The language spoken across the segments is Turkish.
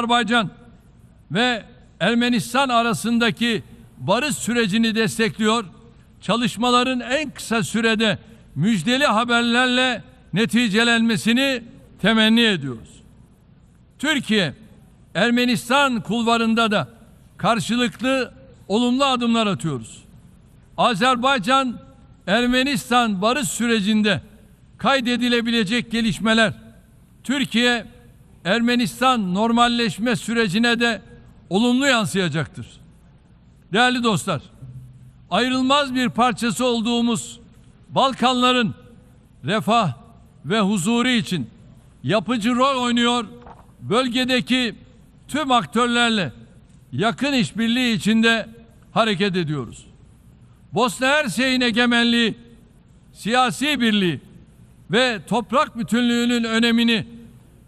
Azerbaycan ve Ermenistan arasındaki barış sürecini destekliyor. Çalışmaların en kısa sürede müjdeli haberlerle neticelenmesini temenni ediyoruz. Türkiye, Ermenistan kulvarında da karşılıklı olumlu adımlar atıyoruz. Azerbaycan, Ermenistan barış sürecinde kaydedilebilecek gelişmeler, Türkiye, Ermenistan normalleşme sürecine de olumlu yansıyacaktır. Değerli dostlar, ayrılmaz bir parçası olduğumuz Balkanların refah ve huzuru için yapıcı rol oynuyor, bölgedeki tüm aktörlerle yakın işbirliği içinde hareket ediyoruz. Bosna Hersek'in egemenliği, siyasi birliği ve toprak bütünlüğünün önemini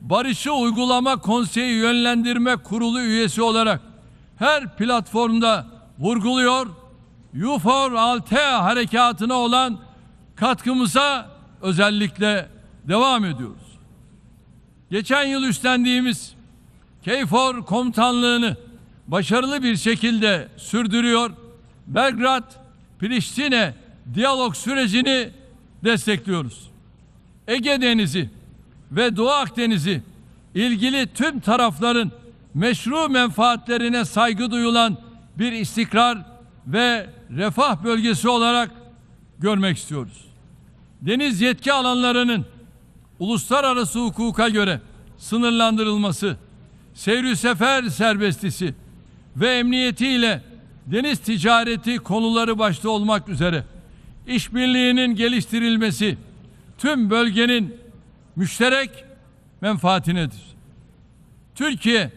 Barışı Uygulama Konseyi Yönlendirme Kurulu üyesi olarak her platformda vurguluyor. UFOR Altea harekatına olan katkımıza özellikle devam ediyoruz. Geçen yıl üstlendiğimiz KFOR komutanlığını başarılı bir şekilde sürdürüyor. Belgrad Priştine diyalog sürecini destekliyoruz. Ege Denizi ve Doğu Akdeniz'i ilgili tüm tarafların meşru menfaatlerine saygı duyulan bir istikrar ve refah bölgesi olarak görmek istiyoruz. Deniz yetki alanlarının uluslararası hukuka göre sınırlandırılması, seyri sefer serbestisi ve emniyetiyle deniz ticareti konuları başta olmak üzere işbirliğinin geliştirilmesi tüm bölgenin müşterek menfaatinedir. Türkiye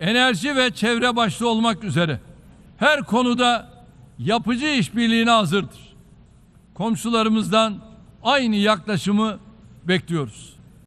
enerji ve çevre başta olmak üzere her konuda yapıcı işbirliğine hazırdır. Komşularımızdan aynı yaklaşımı bekliyoruz.